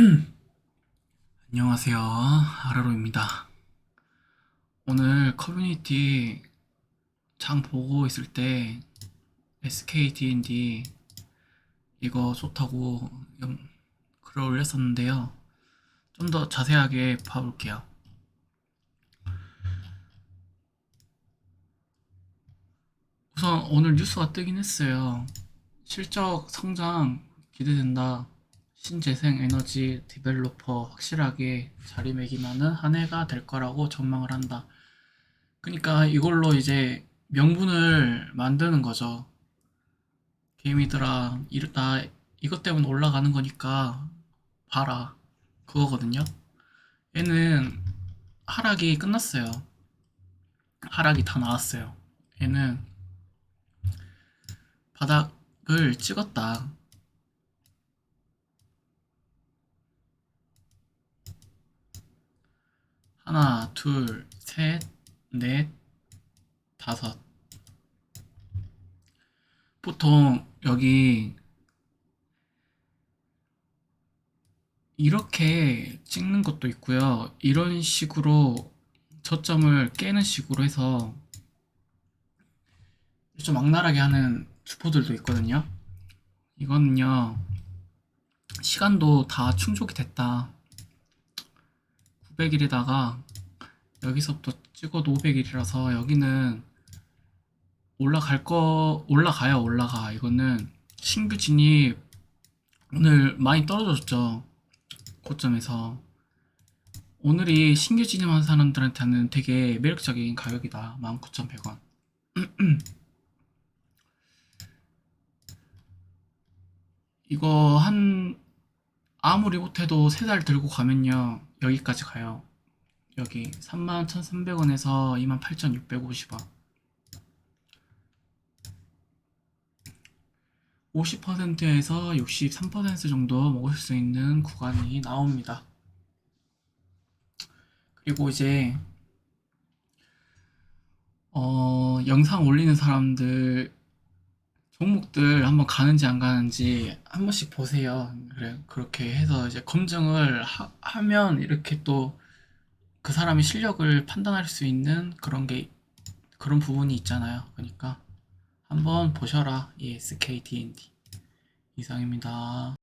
안녕하세요. 아라로입니다. 오늘 커뮤니티 장 보고 있을 때 SK D&D 이거 좋다고 영- 글을 올렸었는데요. 좀 더 자세하게 봐볼게요. 우선 오늘 뉴스가 뜨긴 했어요. 실적 성장 기대된다. 신재생 에너지 디벨로퍼 확실하게 자리매김하는 한 해가 될 거라고 전망을 한다. 그러니까 이걸로 이제 명분을 만드는 거죠. 게임이들아, 이르- 나 이것 때문에 올라가는 거니까 봐라. 그거거든요. 얘는 하락이 끝났어요. 하락이 다 나왔어요. 얘는 바닥을 찍었다. 하나, 둘, 셋, 넷, 다섯. 보통 여기 이렇게 찍는 것도 있고요. 이런 식으로 저점을 깨는 식으로 해서 좀 악랄하게 하는 주포들도 있거든요. 이거는요, 시간도 다 충족이 됐다. 900일에다가 여기서부터 찍어도 500일이라서 여기는 올라갈 거 올라가요 올라가. 이거는 신규 진입 오늘 많이 떨어졌죠 고점에서. 오늘이 신규 진입한 사람들한테는 되게 매력적인 가격이다 19,100원. 이거 한 아무리 못해도 3달 들고 가면요. 여기까지 가요. 여기 31,300원에서 28,650원. 50%에서 63% 정도 먹을 수 있는 구간이 나옵니다. 그리고 이제 어, 영상 올리는 사람들 종목들 한번 가는지 안 가는지 한 번씩 보세요. 그래, 그렇게 해서 이제 검증을 하, 하면 이렇게 또 그 사람의 실력을 판단할 수 있는 그런 게, 그런 부분이 있잖아요. 그러니까 한번 보셔라. 이 SK D&D. 이상입니다.